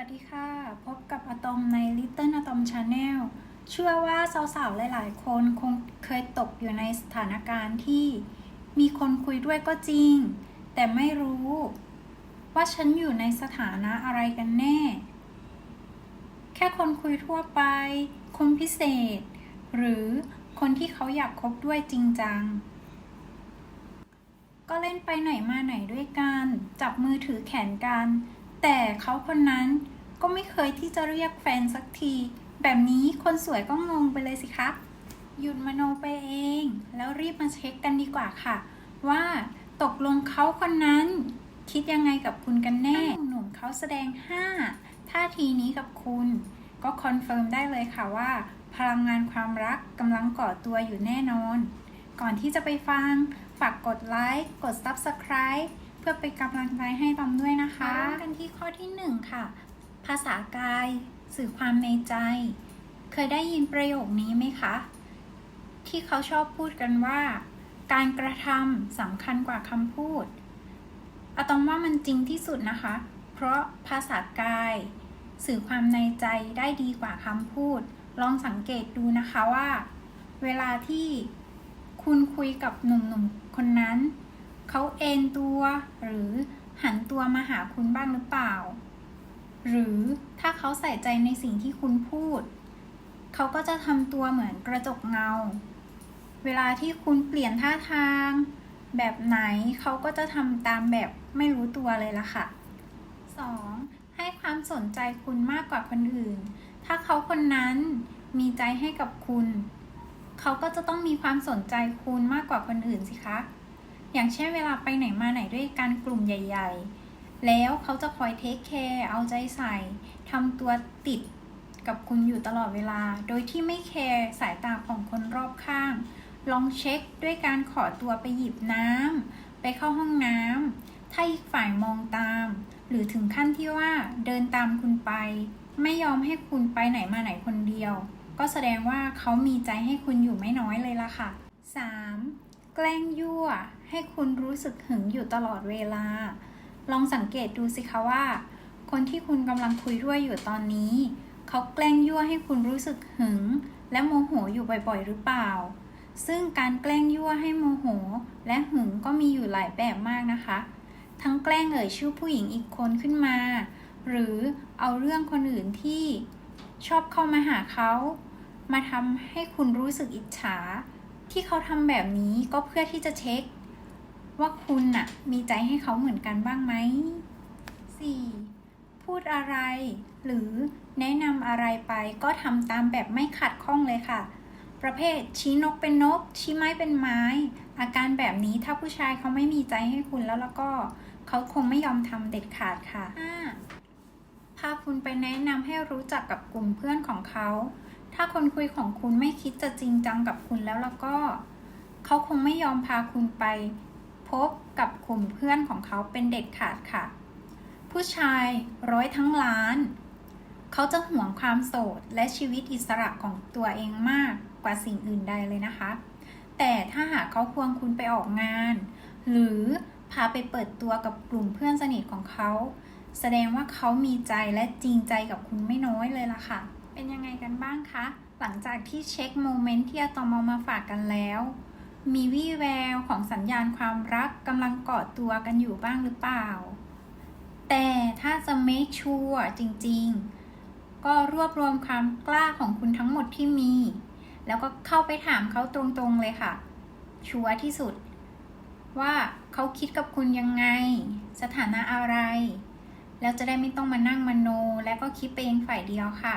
วัสดีค่ะ พบกับอะตอมใน Little Atom Channel เชื่อว่าสาวๆ หลายๆ คนคงเคยตกอยู่ในสถานการณ์ที่มีคนคุยด้วยก็จริง แต่ไม่รู้ ว่าฉันอยู่ในสถานะอะไรกันแน่ แค่คนคุยทั่วไป คนพิเศษ หรือคนที่เขาอยากคบด้วยจริงจัง ก็เล่นไปไหนมาไหนด้วยกัน จับมือถือแขนกัน แต่เขาคนนั้นก็ไม่เคยที่จะเรียกแฟนสักที แบบนี้คนสวยก็งงไปเลยสิคะ หยุดมโนไปเอง แล้วรีบมาเช็คกันดีกว่าค่ะ ว่าตกลงเขาคนนั้น คิดยังไงกับคุณกันแน่ หนุ่มเขาแสดง 5 ท่าทีนี้กับคุณ ก็คอนเฟิร์มได้เลยค่ะว่า พลังงานความรักกำลังก่อตัวอยู่แน่นอน ก่อนที่จะไปฟัง ฝากกดไลค์ กด Subscribe พื่อเป็นกำลังใจให้ตอมด้วยนะคะเริ่มกันที่ข้อที่ 1 ค่ะ ภาษากาย สื่อความในใจ เคยได้ยินประโยคนี้ไหมคะ ที่เขาชอบพูดกันว่า การกระทำสำคัญกว่าคำพูดอะตอมว่ามันจริงที่สุดนะคะ เพราะภาษากาย สื่อความในใจได้ดีกว่าคำพูด ลองสังเกตดูนะคะว่า เวลาที่คุณคุยกับหนุ่มๆคนนั้น เขาเอนตัว หรือหันตัวมาหาคุณบ้างหรือเปล่า หรือถ้าเขาใส่ใจในสิ่งที่คุณพูด เขาก็จะทำตัวเหมือนกระจกเงา เวลาที่คุณเปลี่ยนท่าทาง แบบไหนเขาก็จะทำตามแบบไม่รู้ตัวเลยล่ะค่ะ 2. ให้ความสนใจคุณมากกว่าคนอื่น ถ้าเขาคนนั้นมีใจให้กับคุณ เขาก็จะต้องมีความสนใจคุณมากกว่าคนอื่นสิคะ อย่างเช่นเวลาไปไหนมาไหนด้วยกันกลุ่มใหญ่ ๆ แล้วเขาจะคอยเทคแคร์เอาใจใส่ทำตัวติดกับคุณอยู่ตลอดเวลา โดยที่ไม่แคร์สายตาของคนรอบข้าง ลองเช็คด้วยการขอตัวไปหยิบน้ำไปเข้าห้องน้ำถ้าอีกฝ่ายมองตาม หรือถึงขั้นที่ว่าเดินตามคุณไป ไม่ยอมให้คุณไปไหนมาไหนคนเดียว ก็แสดงว่าเขามีใจให้คุณอยู่ไม่น้อยเลยล่ะค่ะ 3. แกล้งยั่ว ให้คุณรู้สึกหึงอยู่ตลอดเวลา ลองสังเกตดูสิคะว่า คนที่คุณกำลังคุยด้วยอยู่ตอนนี้ เขาแกล้งยั่วให้คุณรู้สึกหึง และโมโหอยู่บ่อยๆ หรือเปล่า ซึ่งการแกล้งยั่วให้โมโห และหึงก็มีอยู่หลายแบบมากนะคะ ทั้งแกล้งเอ่ยชื่อผู้หญิงอีกคนขึ้นมา หรือเอาเรื่องคนอื่นที่ชอบเข้ามาหาเขา มาทำให้คุณรู้สึกอิจฉา ที่เขาทำแบบนี้ก็เพื่อที่จะเช็ค ว่าคุณน่ะ มีใจให้เขาเหมือนกันบ้างไหม 4. พูดอะไร หรือแนะนำอะไรไปก็ทำตามแบบไม่ขัดข้องเลยค่ะ ประเภทชี้นกเป็นนก ชี้ไม้เป็นไม้ อาการแบบนี้ถ้าผู้ชายเขาไม่มีใจให้คุณแล้วแล้วก็เขาคงไม่ยอมทำเด็ดขาดค่ะ 5. พาคุณไปแนะนำให้รู้จักกับกลุ่มเพื่อนของเขา ถ้าคนคุยของคุณไม่คิดจะจริงจังกับคุณแล้วแล้วก็ เขาคงไม่ยอมพาคุณไป พบกับกลุ่มเพื่อนของเขาเป็นเด็ดขาดค่ะ ผู้ชายร้อยทั้งล้าน เขาจะห่วงความโสดและชีวิตอิสระของตัวเองมากกว่าสิ่งอื่นใดเลยนะคะ แต่ถ้าหากเขาควงคุณไปออกงาน หรือพาไปเปิดตัวกับกลุ่มเพื่อนสนิทของเขา แสดงว่าเขามีใจและจริงใจกับคุณไม่น้อยเลยล่ะค่ะ เป็นยังไงกันบ้างคะ หลังจากที่เช็คโมเมนต์ที่อะตอมเอามาฝากกันแล้ว มีวี่แววของสัญญาณความรักกำลังเกาะตัวกันอยู่บ้างหรือเปล่า แต่ถ้าจะ make sure จริงๆ ก็รวบรวมความกล้าของคุณทั้งหมดที่มี แล้วก็เข้าไปถามเขาตรงๆเลยค่ะ ชัวร์ที่สุด ว่าเขาคิดกับคุณยังไง สถานะอะไรแล้วจะได้ไม่ต้องมานั่งมโน และก็คิดไปเองฝ่ายเดียวค่ะ